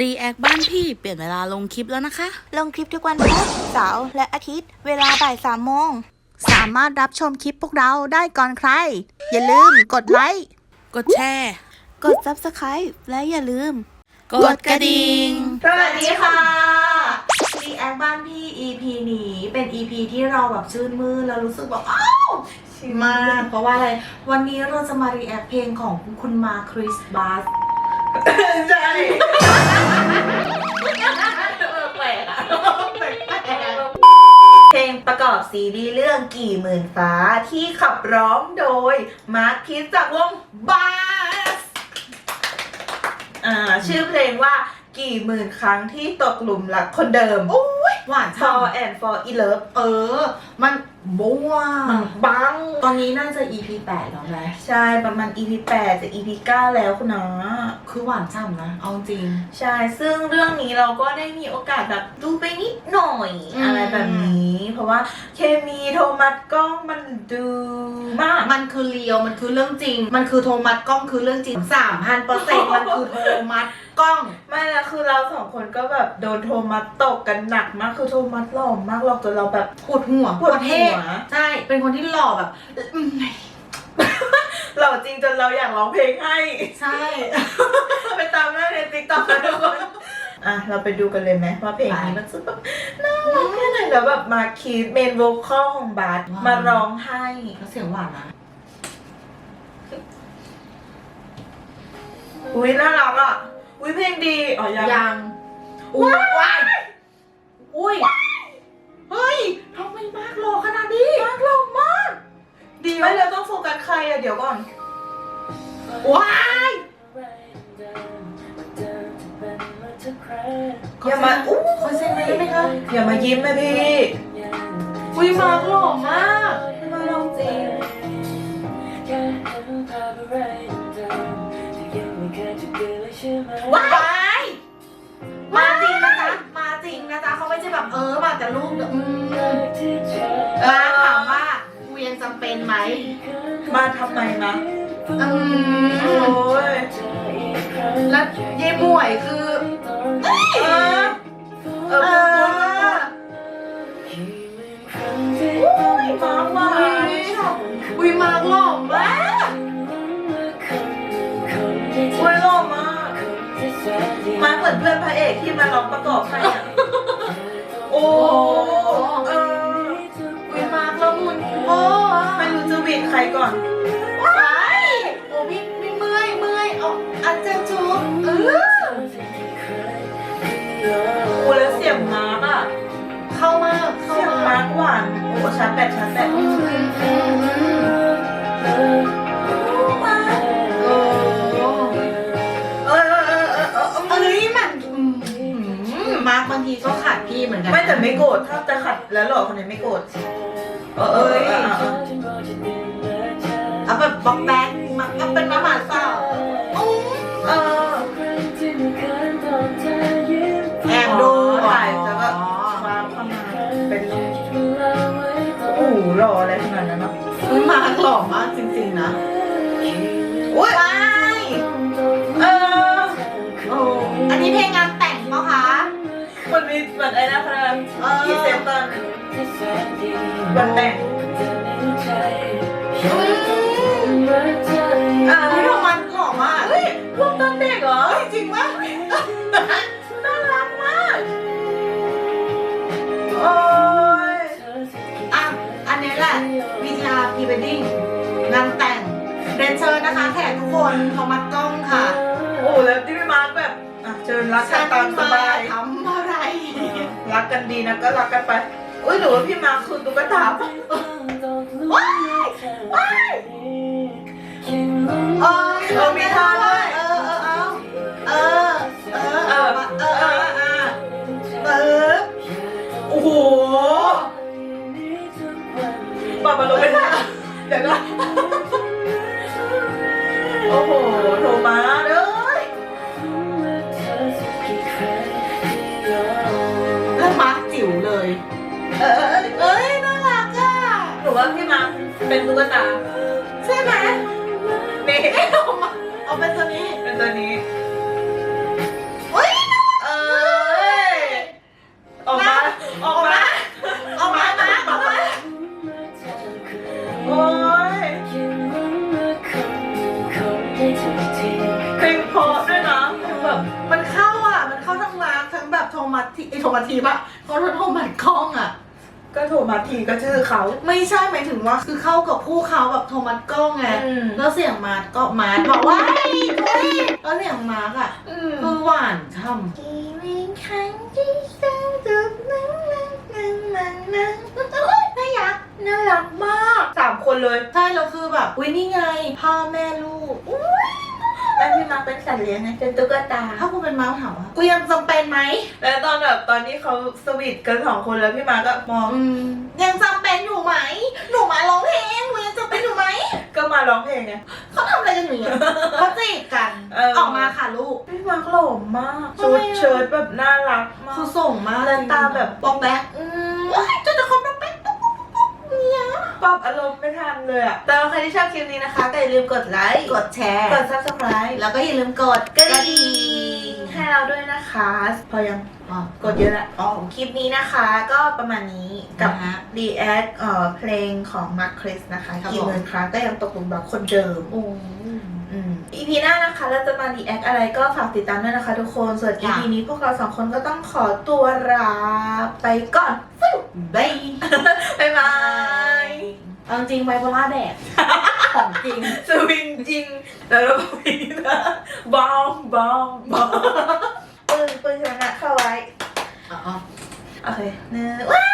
รีแอคบ้านพี่เปลี่ยนเวลาลงคลิปแล้วนะคะ ลงคลิปทุกวันพุธเสาร์และอาทิตย์ เวลาบ่ายสามโมง สามารถรับชมคลิปพวกเราได้ก่อนใคร อย่าลืมกดไลค์กดแชร์ กด subscribe และอย่าลืม กดกระดิ่ง สวัสดีค่ะรีแอคบ้านพี่ EP นี้เป็น EP ที่เราแบบชื่นมื่นแล้วรู้สึกแบบอ้าวชิลมากเพราะว่าอะไร วันนี้เราจะมารีแอคเพลงของคุณมาคริสบาส ใช่แปลกอะเพลงประกอบซีรีส์เรื่องกี่หมื่นฟ้าที่ขับร้องโดย มาร์คคิสจากวงบาสอ่าชื่อเพลงว่า กี่หมื่นครั้งที่ตกหลุมรักคนเดิมหวาน for ฉ่ำ and for in love เออ มันบัวมันบัง ตอนนี้น่าจะ EP 8แล้วแหละใช่ประมาณ EP 8จะ EP 9 แล้วคุณน้าคือหวานฉ่ำนะ เอาจริง ใช่ ซึ่งเรื่องนี้เราก็ได้มีโอกาสแบบดูไปนิดหน่อย อืม อะไรแบบนี้ เพราะว่าเคมีโทมัสกล้องมันดูมาก มันคือเลียว มันคือเรื่องจริง มันคือโทมัสกล้องคือเรื่องจริงสามพันเปอร์เซ็นต์มันคือโทมัส กล้อง ไม่ละคือเราสองคนก็แบบโดนโทมัสตกกันหนักมากคือโทมัสหล่อมากหลอกจนเราแบบปวดหัวปวดหัวเท่ใช่ เป็นคนที่หล่อแบบอืมหล่อจริงจนเราอยากร้องเพลงให้ ใช่ ไปตามได้ในติ๊กต็อกนะทุกคนอะ เราไปดูกันเลยไหมว่าเพลงนี้มันจะแบบน่ารักแค่ไหนแล้วแบบมาคีดเมนโวคอลของบาสมาร้องให้แล้วเสียงหวานนะอุ้ยน่ารักอะ อุ้ยเพลงดีอ๋อยังยังอุ้ยว้ายอุ้ยเฮ้ยทำไมมากหล่อขนาดนี้มากหล่อมาก ดีไม่เราต้องโฟกัสใครอะเดี๋ยวก่อนว้ายอย่ามาอู้คอนเซ็ปต์ได้ไหมคะอย่ามายิ้มนะพี่อุ้ยมากหล่อมากมาลองจริง ว้ายมาจริงนะจ๊ะมาจริงนะจ๊ะเขาไม่ใช่แบบเออมาแต่รูปอืมมาถามว่ากูยังจำเป็นไหมมาทำไมนะอืมโอ้ยแล้วเย่หมวยคือ เออเอเออออุ้ อนเพื่อนพระเอกที่มาร้องประกอบให้อะ โอ้เอออุ้ยมากละมุนโอ้ไม่รู้จะหวีดใครก่อน ว้ายโอ้พี่พี่เมื่อยเมื่อยเอาอาจารย์จุ๊บเออโอ้แล้วเสียงมาร์กอะ เข้ามาเข้าเสียงมามาร์กหวานโอ้ชาร์จแบตชาร์จแบตอื มมาร์กบางทีก็ขาดพี่เหมือนกันไม่แต่ไม่โกรธถ้าจะขัดแล้วหล่อคนไหนไม่โกรธเออเออเออเออเออเอาแบบบล็อกแบ็กมาก็เป็นมาหมาสาวอู้เออแอบดูถ่ายแล้วก็วางเข้ามาเป็นรูปโอ้โหหล่ออะไรขนาดนั้นเนาะอุ้ยมาร์กหล่อมากจริงๆนะอุ้ย วันแต่งอ่าพี่โรมันหล่อมากเฮ้ยพวกตอนเด็กเหรอเฮ้ยจริงปะน่ารักมากโอ้ยอะอันนี้แหละ VTR Pre Wedding งานแต่งเรียนเชิญนะคะแขกทุกคนโทมัสกล้องค่ะโอ้แล้วที่พี่มาร์คแบบอะเชิญรักกันตามสบายทำอะไร รักกันดีนะก็รักกันไป อุ้ยหรือว่าพี่มาคือตุ๊กตาปะว้ายว้ายเออเออมีท่าด้วยเออเออเออเออเออเออเออเออเออโอ้โหปาบาลงไปท่าเดี๋ยวก่อน เอ้ยน่ารักอะหนูว่าพี่มารเป็นตุ๊กตาใช่ไหมเด็กเอามาเอาเป็นตัวนี้เป็นตัวนี้เอ้ยเอ้ยออกมาออกมาออกมาออกมาโอ้ยเพงเพราะด้วยนะแบบมันเข้าอะมันเข้าทั้งรักทั้งแบบโทมัสทีไอโทมัสทีปะเขาโทมัสคล้องอะ ก็โทรมาทีก็ชื่อเขา ไม่ใช่หมายถึงว่าคือเข้ากับผู้เขาแบบโทมัสกล้องไงอืม แล้วเสียงมาร์ทก็มาร์ทบอกว่าไอ้ทุยแล้วเสียงมาร์ทอะอืมคือหวานช่ำ กี่วินครั้งที่สนุกนั้นนั้นนั้นนั้นนั้นน่ารักน่ารักมากสามคนเลย ใช่แล้วคือแบบวินี่ไง พ่อแม่ลูกอุ๊ย แล้วพี่มาเป็นสัตว์เลี้ยงไงเป็นตุ๊กตา ถ้ากูเป็นม้าถามว่ากูยังจำเป็นไหมแล้วตอนแบบตอนที่เขาสวีทกันสองคนแล้วพี่มาก็มอง อืมยังจำเป็นอยู่ไหม หนูมาร้องเพลงหนูยังจำเป็นอยู่ไหม ก็มาร้องเพลงไง เขาทำอะไรกันอยู่เนี่ยเขาจีบกัน เออ ออกมาค่ะลูก พี่มาหล่อมากทำชุไมดอะ เชิ้ตแบบน่ารักมากคือส่งมากเดินตาแบบบอกแบ๊กอืมเอ้ย ปรับอารมณ์ไม่ทันเลยอะแต่ว่าใครที่ชอบคลิปนี้นะคะ ก็อย่าลืมกดไลค์ กดแชร์ กด subscribe แล้วก็อย่าลืมกดกระดิ่งให้เราด้วยนะคะ พอยังอ๋อกดเยอะละอ๋อคลิปนี้นะคะก็ประมาณนี้กับนะฮะ react เอ่อเพลงของมาร์คคริสนะคะครับกี่ผมหมื่นครั้งก็ยังตกหลุมรักคนเดิมโอ้อืม EP หน้านะคะเราจะมา react อะไรก็ฝากติดตามด้วยนะคะทุกคน ส่วน EP นี้พวกเราสองคนก็ต้องขอตัวลาไปก่อนบายบ๊ายบายเอา จริงไบโพล่าแดดของจริง สวิงจริงแล้วเราพีนะบอมบอมบอมปึ้งปึ้งชนะเข้าไว้อ๋อโอเคหนึ่งว้า